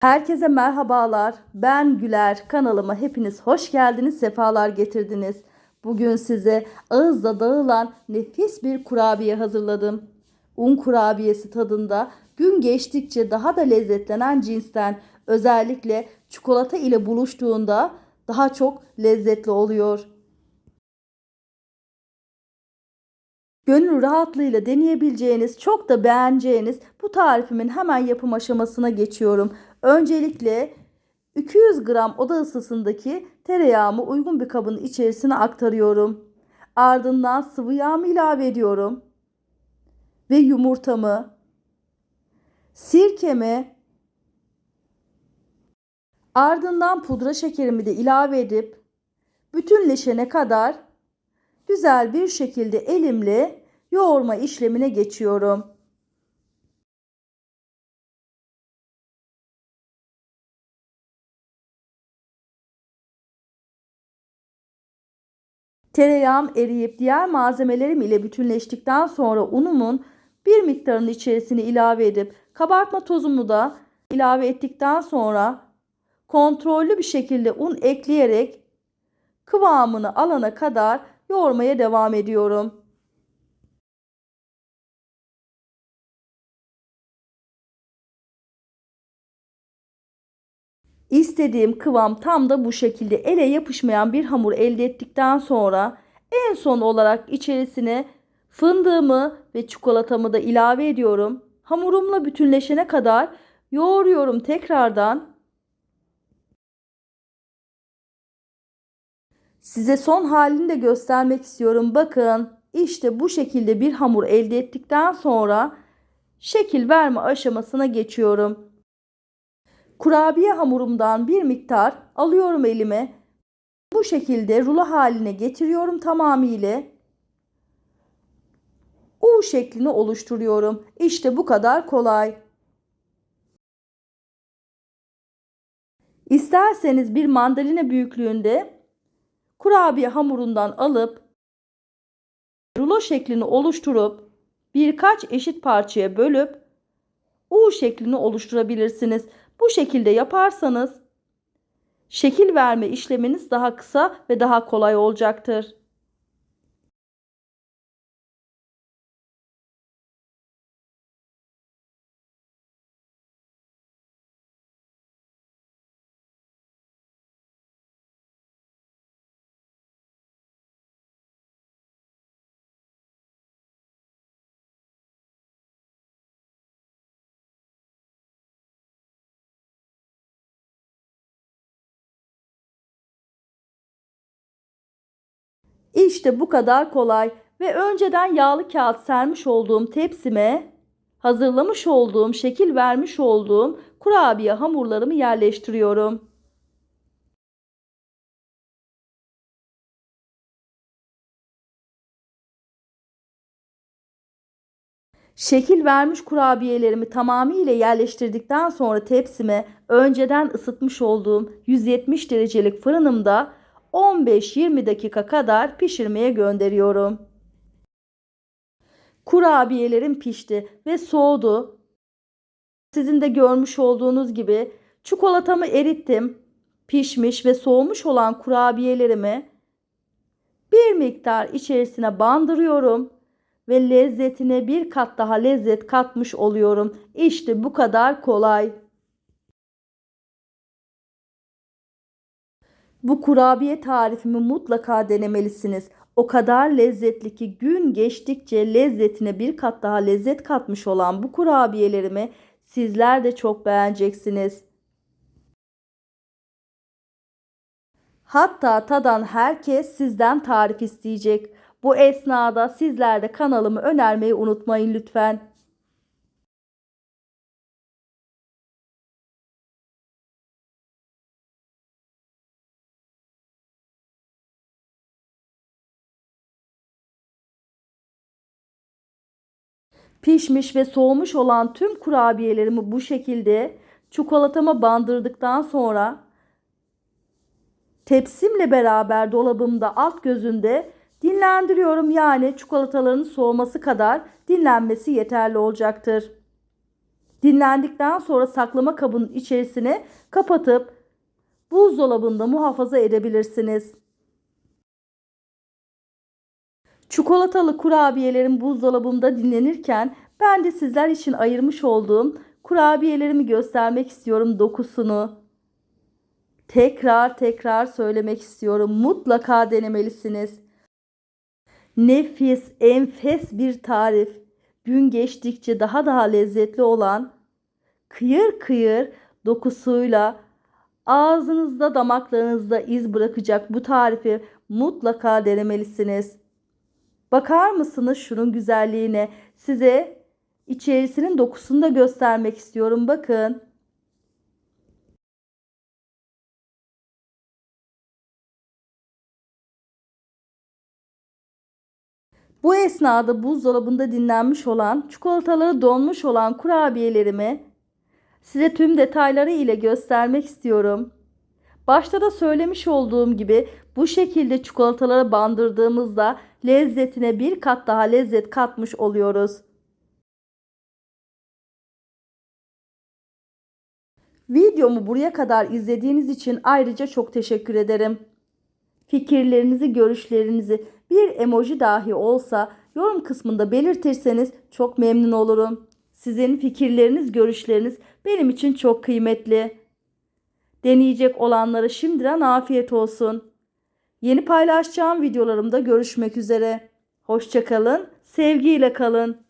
Herkese merhabalar. Ben Güler. Kanalıma hepiniz hoş geldiniz, sefalar getirdiniz. Bugün size ağızda dağılan nefis bir kurabiye hazırladım. Un kurabiyesi tadında gün geçtikçe daha da lezzetlenen cinsten özellikle çikolata ile buluştuğunda daha çok lezzetli oluyor. Gönül rahatlığıyla deneyebileceğiniz, çok da beğeneceğiniz bu tarifimin hemen yapım aşamasına geçiyorum. Öncelikle 200 gram oda ısısındaki tereyağımı uygun bir kabın içerisine aktarıyorum. Ardından sıvı yağımı ilave ediyorum. Ve yumurtamı, sirkemi, ardından pudra şekerimi de ilave edip bütünleşene kadar güzel bir şekilde elimle yoğurma işlemine geçiyorum. Tereyağım eriyip diğer malzemelerim ile bütünleştikten sonra unumun bir miktarını içerisine ilave edip kabartma tozumu da ilave ettikten sonra kontrollü bir şekilde un ekleyerek kıvamını alana kadar yoğurmaya devam ediyorum. İstediğim kıvam tam da bu şekilde ele yapışmayan bir hamur elde ettikten sonra en son olarak içerisine fındığımı ve çikolatamı da ilave ediyorum. Hamurumla bütünleşene kadar yoğuruyorum tekrardan. Size son halini de göstermek istiyorum. Bakın işte bu şekilde bir hamur elde ettikten sonra şekil verme aşamasına geçiyorum. Kurabiye hamurumdan bir miktar alıyorum elime. Bu şekilde rulo haline getiriyorum tamamıyla. U şeklini oluşturuyorum. İşte bu kadar kolay. İsterseniz bir mandalina büyüklüğünde kurabiye hamurundan alıp rulo şeklini oluşturup birkaç eşit parçaya bölüp U şeklini oluşturabilirsiniz. Bu şekilde yaparsanız şekil verme işleminiz daha kısa ve daha kolay olacaktır. İşte bu kadar kolay ve önceden yağlı kağıt sermiş olduğum tepsime hazırlamış olduğum, şekil vermiş olduğum kurabiye hamurlarımı yerleştiriyorum. Şekil vermiş kurabiyelerimi tamamıyla yerleştirdikten sonra tepsime önceden ısıtmış olduğum 170 derecelik fırınımda 15-20 dakika kadar pişirmeye gönderiyorum. Kurabiyelerim pişti ve soğudu. Sizin de görmüş olduğunuz gibi çikolatamı erittim. Pişmiş ve soğumuş olan kurabiyelerimi bir miktar içerisine bandırıyorum ve lezzetine bir kat daha lezzet katmış oluyorum. İşte bu kadar kolay. Bu kurabiye tarifimi mutlaka denemelisiniz. O kadar lezzetli ki gün geçtikçe lezzetine bir kat daha lezzet katmış olan bu kurabiyelerimi sizler de çok beğeneceksiniz. Hatta tadan herkes sizden tarif isteyecek. Bu esnada sizler de kanalımı önermeyi unutmayın lütfen. Pişmiş ve soğumuş olan tüm kurabiyelerimi bu şekilde çikolatama bandırdıktan sonra tepsimle beraber dolabımda alt gözünde dinlendiriyorum. Yani çikolataların soğuması kadar dinlenmesi yeterli olacaktır. Dinlendikten sonra saklama kabının içerisine kapatıp buzdolabında muhafaza edebilirsiniz. Çikolatalı kurabiyelerim buzdolabımda dinlenirken ben de sizler için ayırmış olduğum kurabiyelerimi göstermek istiyorum dokusunu. Tekrar tekrar söylemek istiyorum. Mutlaka denemelisiniz. Nefis, enfes bir tarif. Gün geçtikçe daha daha lezzetli olan kıyır kıyır dokusuyla ağzınızda damaklarınızda iz bırakacak bu tarifi mutlaka denemelisiniz. Bakar mısınız şunun güzelliğine? Size içerisinin dokusunu da göstermek istiyorum. Bakın. Bu esnada buzdolabında dinlenmiş olan, çikolataları donmuş olan kurabiyelerimi size tüm detayları ile göstermek istiyorum. Başta da söylemiş olduğum gibi bu şekilde çikolatalara bandırdığımızda lezzetine bir kat daha lezzet katmış oluyoruz. Videomu buraya kadar izlediğiniz için ayrıca çok teşekkür ederim. Fikirlerinizi, görüşlerinizi bir emoji dahi olsa yorum kısmında belirtirseniz çok memnun olurum. Sizin fikirleriniz, görüşleriniz benim için çok kıymetli. Deneyecek olanlara şimdiden afiyet olsun. Yeni paylaşacağım videolarımda görüşmek üzere. Hoşçakalın, sevgiyle kalın.